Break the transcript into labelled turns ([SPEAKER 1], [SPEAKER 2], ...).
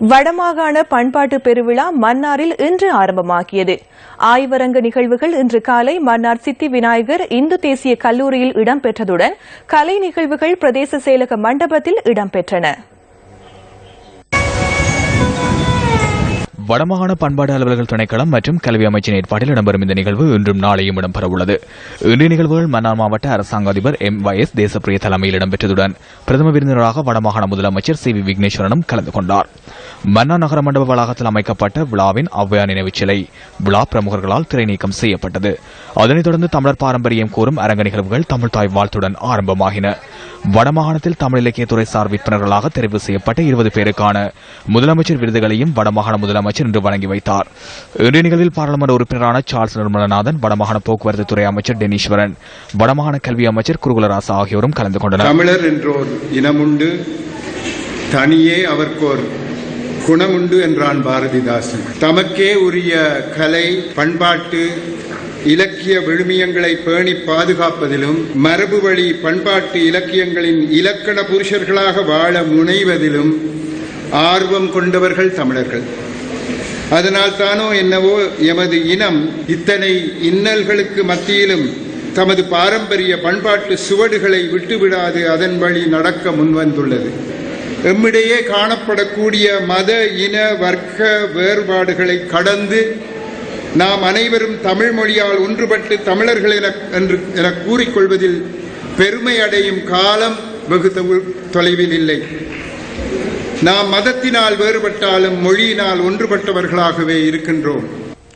[SPEAKER 1] வடமாகாண பண்பாட்டு பெருவிழா மன்னாரில் இன்று ஆரம்பமாகியது. ஆய்வரங்க நிகழ்வுகள் இன்று காலை மன்னார் சித்தி விநாயகர் இந்து தேசிய கல்லூரியில் இடம்பெற்றதுடன் கலை நிகழ்வுகள் பிரதேச செயலக மண்டபத்தில் இடம்பெற்றன.
[SPEAKER 2] வடமாகாண பண்பாடு அலுவலர்கள் திணைக்களம் மற்றும் கல்வி அமைச்சின் ஏற்பாட்டில் இடம்பெறும் இந்த நிகழ்வு இன்றும் நாளையும் இடம்பெற உள்ளது இன்றைய நிகழ்வுகள் மன்னார் மாவட்ட அரசாங்க அதிபர் எம் வயஸ் தேசப்பிரிய தலைமையில் இடம்பெற்றதுடன் பிரதம விருந்தினராக வடமாகாண முதலமைச்சர் சி வி விக்னேஸ்வரனும் கலந்து கொண்டார். மன்னார் நகர மண்டப வளாகத்தில் அமைக்கப்பட்ட விழாவின் ஔவையார் நினைவுச் சிலை விழா பிரமுகர்களால் திரை நீக்கம் செய்யப்பட்டது. அதனைத் தொடர்ந்து தமிழர் பாரம்பரியம் கூறும் அரங்க நிகழ்வுகள் தமிழ் தாய் வாழ்த்துடன் ஆரம்பமாகின. வடமாகாணத்தில் தமிழ் இலக்கியத்துறை சார் விற்பனர்களாக தெரிவு செய்யப்பட்ட இருபது பேருக்கான முதலமைச்சர் விருதுகளையும் வடமாகாண முதலமைச்சர் இன்று வழங்கி வைத்தார். இன்றைய நிகழ்வில் பாராளுமன்ற உறுப்பினரான சார்ல்ஸ் நிர்மலநாதன் வடமாகாண போக்குவரத்து துறை அமைச்சர் டெனீஸ்வரன் வடமாகாண கல்வி அமைச்சர் குருகுலராசா ஆகியோரும் கலந்து கொண்டனர்.
[SPEAKER 3] தமிழர் என்றோர் இனமுண்டு தனியே அவர்க்கோர் குணமுண்டு என்றான் பாரதிதாசன். தமக்கே உரிய கலை பண்பாட்டு இலக்கிய விழுமியங்களை பேணி பாதுகாப்பதிலும் மரபு வழி பண்பாட்டு இலக்கியங்களின் இலக்கண புருஷர்களாக வாழ முனைவதிலும் ஆர்வம் கொண்டவர்கள் தமிழர்கள். அதனால் தானோ என்னவோ எமது இனம் இத்தனை இன்னல்களுக்கு மத்தியிலும் தமது பாரம்பரிய பண்பாட்டு சுவடுகளை விட்டுவிடாது அதன் வழி நடக்க முன்வந்துள்ளது. எம்மிடையே காணப்படக்கூடிய மத இன வர்க்க வேறுபாடுகளை கடந்து நாம் அனைவரும் தமிழ் மொழியால் ஒன்றுபட்டு தமிழர்கள் என என்று என கூறிக்கொள்வதில் பெருமை அடையும் காலம் வெகு தொலைவில் இல்லை. நாம் மதத்தினால் வேறுபட்டாலும் மொழியினால் ஒன்றுபட்டவர்களாகவே இருக்கின்றோம்.